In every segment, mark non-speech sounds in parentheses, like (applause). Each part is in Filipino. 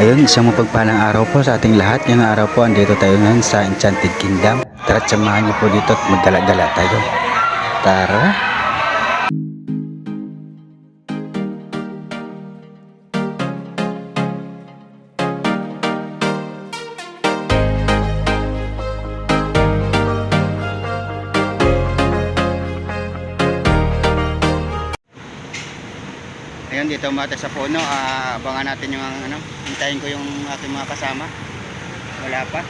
Ayun, isang mapagpalang araw po sa ating lahat. Ngayong araw po, andito tayo ngayon sa Enchanted Kingdom. Tara, samahan niyo po dito at maggala-gala tayo. Tara! Ayun, dito mata sa puno. Ah, abangan natin yung ano. Hintayin ko yung aking mga kasama. Wala pa.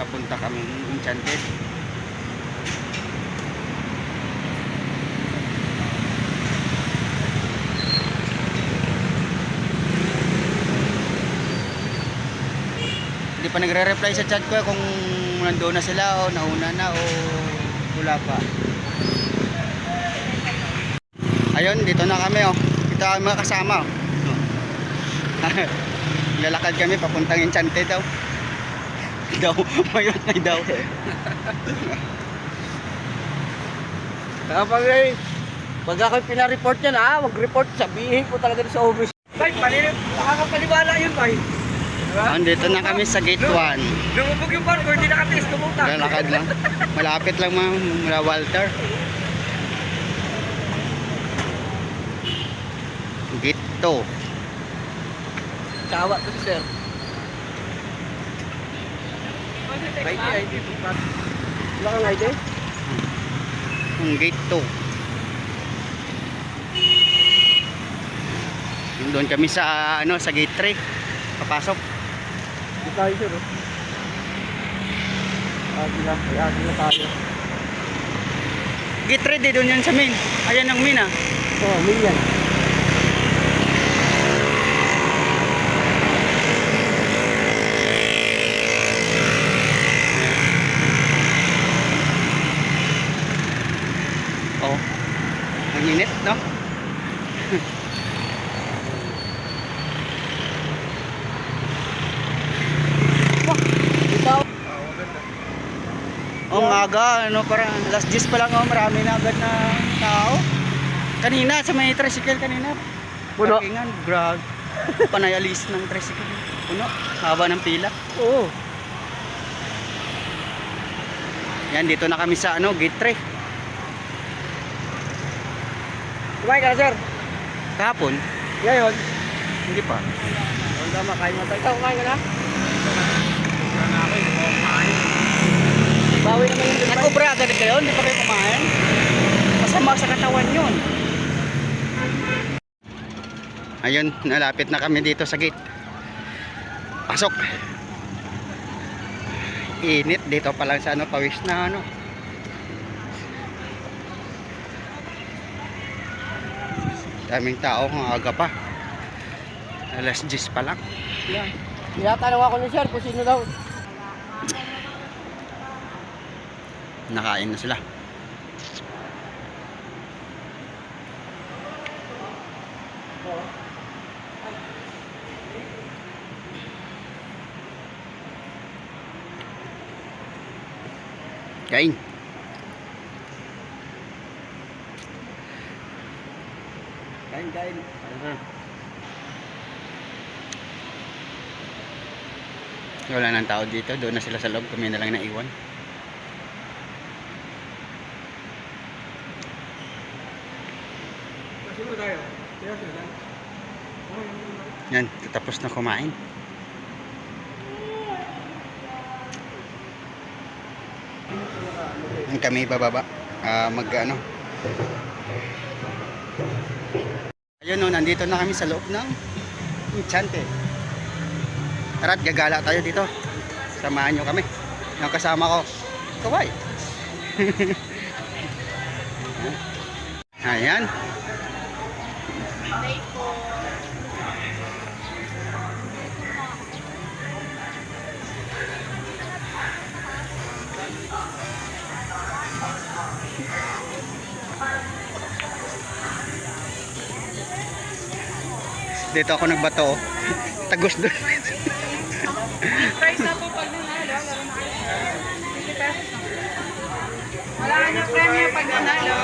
Papunta kami Enchanted. Hindi pa nagre-reply sa chat ko kung nandoon na sila o nauna na o wala pa. Ayun, dito na kami oh. Ito ang mga kasama oh. (laughs) Lalakad kami papuntang Enchanted daw. (laughs) daw, mayroon na daw. (laughs) Kapag eh, pag ako pinareport yan ha, mag-report, sabihin ko talaga sa office. Bay, palinip, nakakapaniwala yun, bay. Diba? Andito na kami sa gate 1. Lumubog yung parkour, hindi nakatis, tumutak. Lalakad lang. Malapit lang mga Walter. Gate 2. Sawa to si sir. Di ID to pat. Wala kang ID? Yung gate 2. Yung doon kami sa ano sa gate 3. Papasok. Di tayo sir, oh. Agi lang, ay agi lang tayo. Gate 3 din doon yan sa main. Ayan ang main ah. Oh, million. Oh. Ang init, no? Ikaw? Oh, maga, ano, parang last 10 pa lang, oh, marami na agad na tao. Kanina, sa may tricycle kanina. Puno. Parkingan, grab. Panay alis ng tricycle. Puno, haba ng pila. Oo. Yan, dito na kami sa, ano, gate 3. Kumain ka na, sir. Kahapon, Ngayon. hindi pa. Ang tama, kain mo tayo. Ikaw, kumain ka na? Bawi naman yung dito. Nagkubra agad kayo, hindi pa kayo kumain. Masama sa katawan yun. Ayun, nalapit na kami dito sa gate. Pasok. Init dito pa lang sa ano, pawis na ano. Daming tao, ang aga pa. Alas 10 pa lang. Yan. Tinatanong ako ni sir kung sino daw. Nakain na sila. Kain. Kain, kain. Wala nang tao dito. Doon na sila sa loob. Kami na lang naiwan. Sino tayo? Sino sila? Yan, tapos na kumain. Yan kami bababa. Ah, mag ano. Ayun no, nandito na kami sa loob ng Enchante. Tara't gagala tayo dito. Samahan nyo kami. Yung kasama ko. Kaway. (laughs) Ayan. Dito ako nagbato. (laughs) Tagos doon. Wala nyo premyo pag nanalo.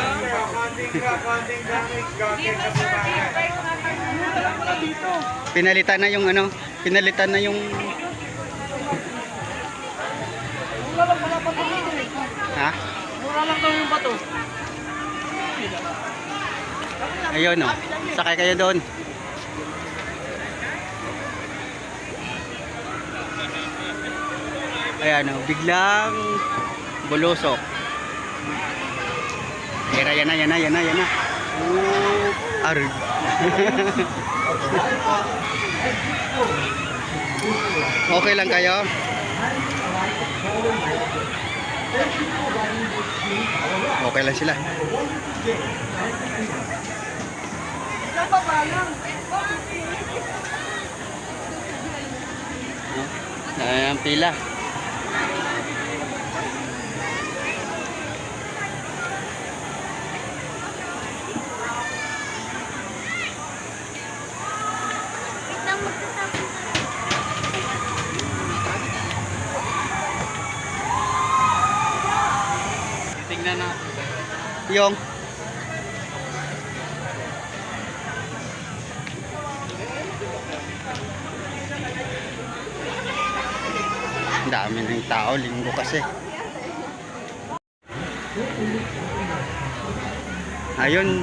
Dito sir, big price na pag nanalo. Pinalitan na yung ano, pinalitan na yung ha? Mura lang daw yung bato. Ayun oh. Sakay kayo doon. Ayan oh, biglang bulusok. Yan na, yan na, yan na, yan na, yan na. Oh, arg. okay lang kayo? Okay lang sila. Ayan pila. Tingnan natin. Yung dami ng tao, linggo kasi. Ayun.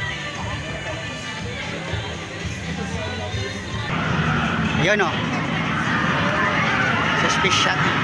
Ayun o. Suspicious.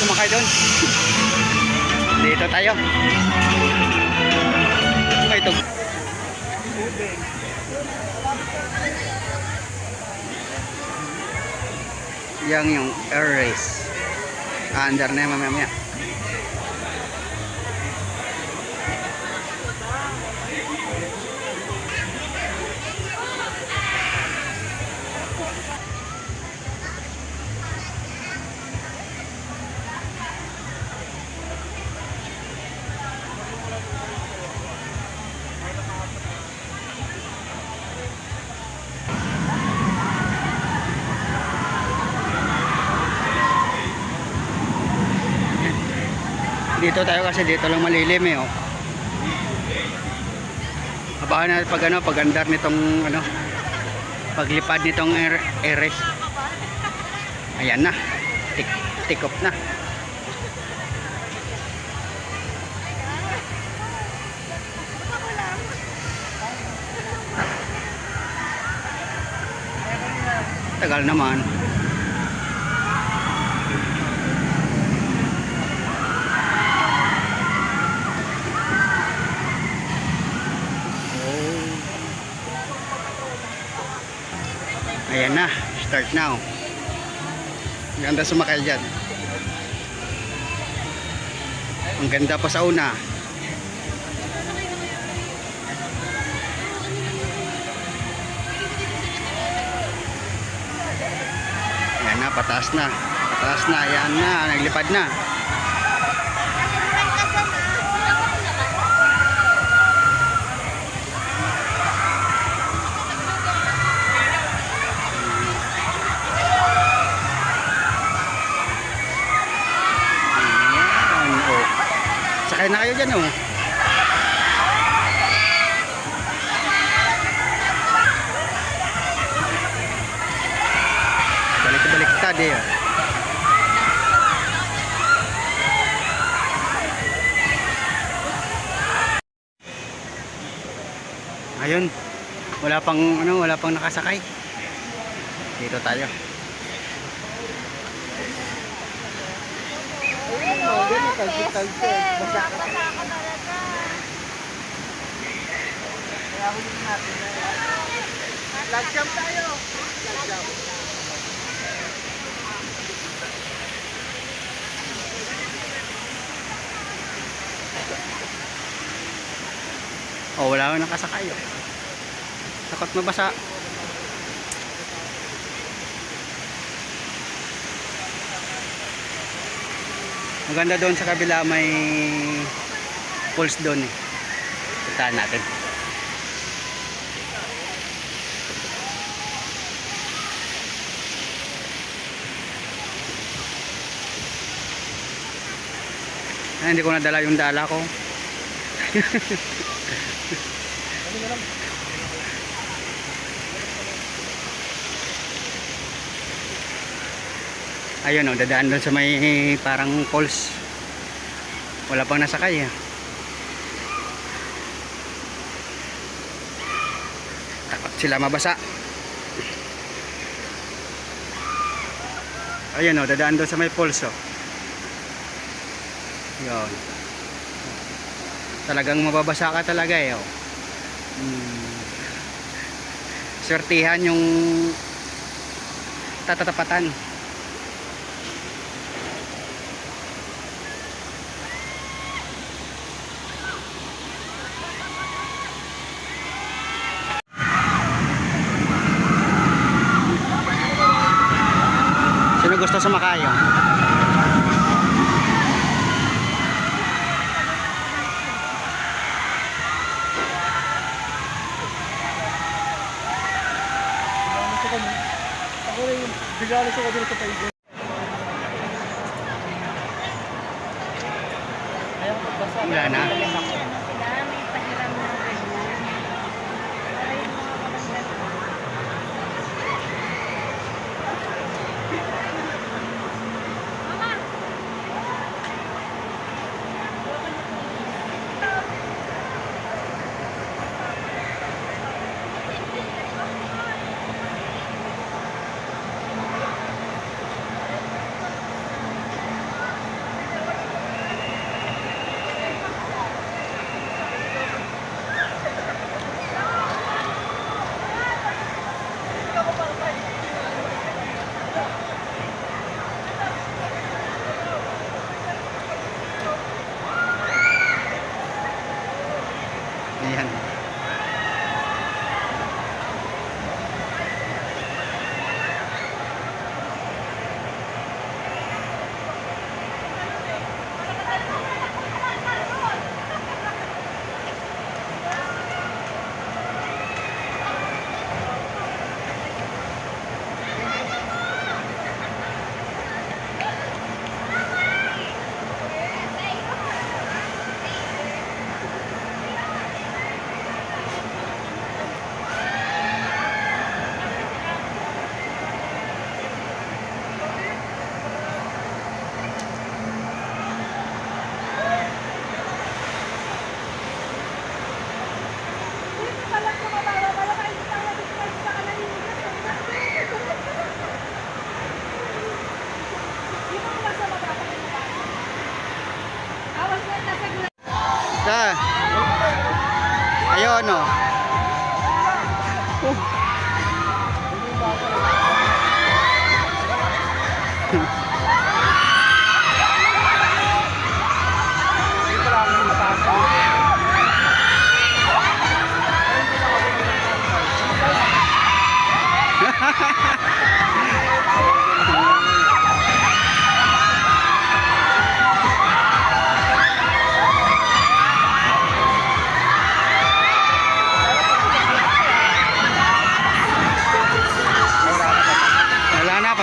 Sumakay doon. (laughs) Dito tayo. Ay, ito. Yang yung air race. Ah, under na mamaya mamaya. Dito tayo kasi dito lang malilim eh oh. Abangan natin pag ano, pag andar nitong ano, paglipad nitong air, air race. Ayan na. Tik, take off na. Tagal naman. Ayan na, start now. Ganda sumakay dyan. Ang ganda pa sa una. Ayan na, pataas na. Pataas na, ayan na, naglipad na. Pang ano, wala pang nakasakay. Dito tayo. Oh, wala nang nakasakay. Oh. Takot mabasa. Maganda doon sa kabila may pulse doon eh. Puntahan natin. Ay, hindi ko nadala yung dala ko. (laughs) Ayun oh, dadaan doon sa may parang falls. Wala pang nasakay ah. Takot sila mabasa. Ayun oh, dadaan doon sa may falls oh. Yun. Talagang mababasa ka talaga eh oh. Hmm. Yung tatatapatan. Sino gusto sumakay? oh? Ako rin, bigla na siya dito sa paigo. Ayaw ko basa. Wala na. Ayan. Sa. Ayun oh. Wala na, pabagal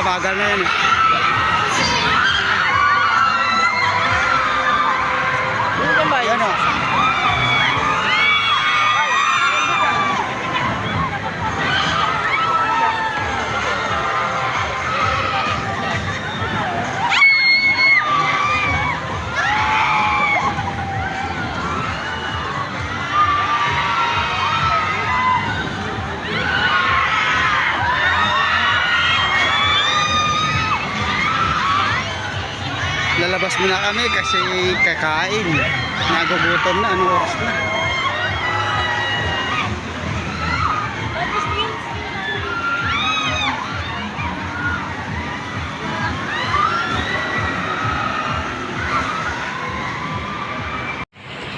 na kakain. Nagugutom na. Anong oras na?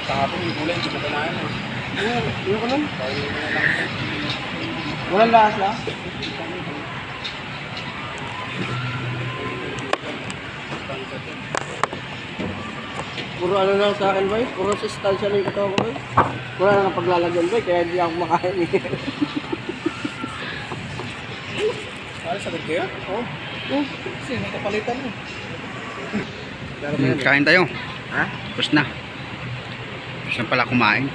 Kahapon yung kulay, hindi ko. Ano ko nun? Walang lasa? Puro ano lang sa akin, boy? Puro sustansya ng katawan ko, boy. Wala nang paglalagyan, boy, kaya hindi ako makain eh. Ano, sagot kayo? Oo. Oh. Kasi mo. Hmm, kain tayo. Ha? Tapos na. Tapos na pala kumain.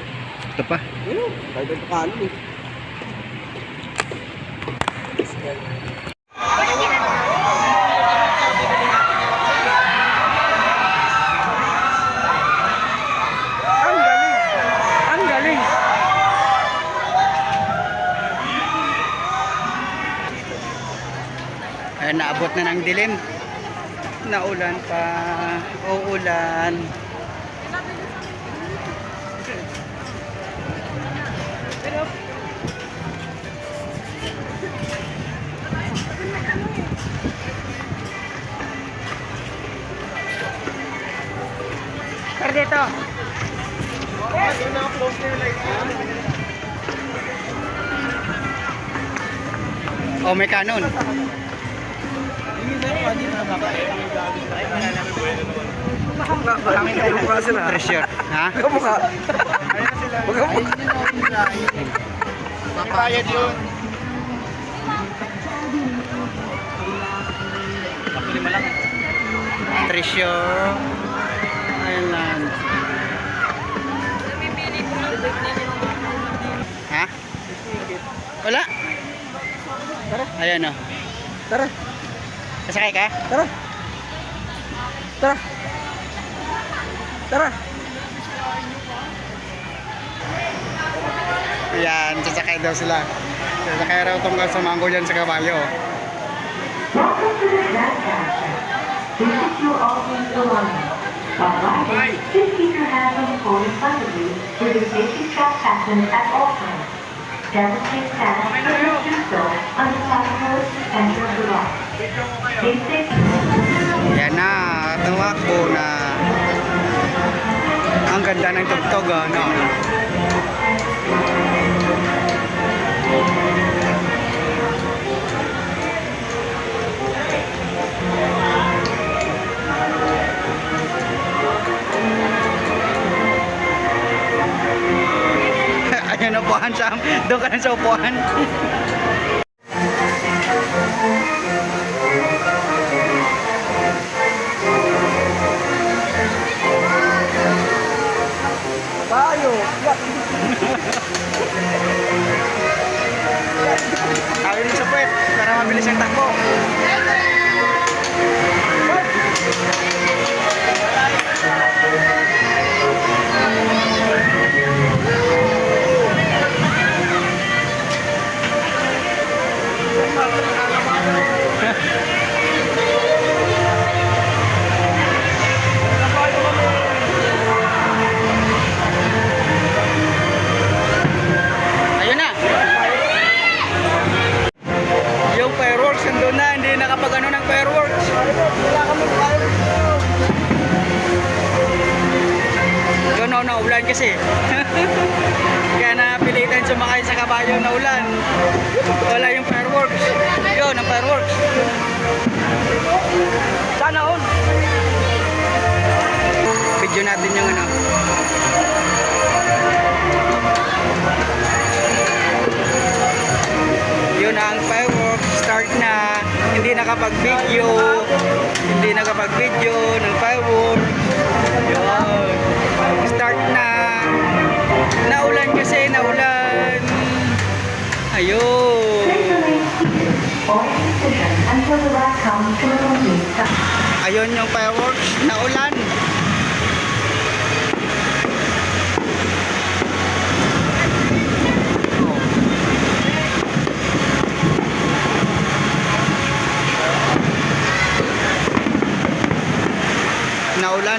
Ito pa. Ano? Kahit ito kanin eh. Ang galing! Ang galing! Ayan, naabot na ng dilim. Naulan pa. Uulan. Sir, dito. O, may kanon. Maraming tayo mukha sila. Treasure. Ha? Kamukha. Magkamukha. Papayad yun. Treasure Island. Ha? Wala. Tara. Ayan o. Tara. Kasakay ka? Tara. Tara. Tara. Ayan, sasakay daw sila. Sasakay raw tungkol sa mango dyan sa kabayo. Welcome to the Snapchat. This is your belongings. While riding, please keep your hands on the phone in front of you with your safety strap fastened at all times. Demonstrate status please do so on the side post center of the. Yan na, tumakbo na. Ang ganda ng tugtog, ano? (laughs) Ayun upuan, Sam. Doon ka na sa upuan. (laughs) Tawin mo sa puwet para mabilis ang takbo. No, naulan kasi. (laughs) Kaya napilitan sumakay sa kabayo na ulan. Wala yung fireworks. Yun, ang fireworks. Sana all. Video natin yung ano. Yun ang fireworks. Start na. Hindi nakapag-video. Hindi nakapag-video ng fireworks. Yun. Start na. Naulan kasi, naulan. Ayun. Ayun yung fireworks. Naulan.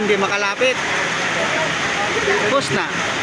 hindi makalapit. Tapos na.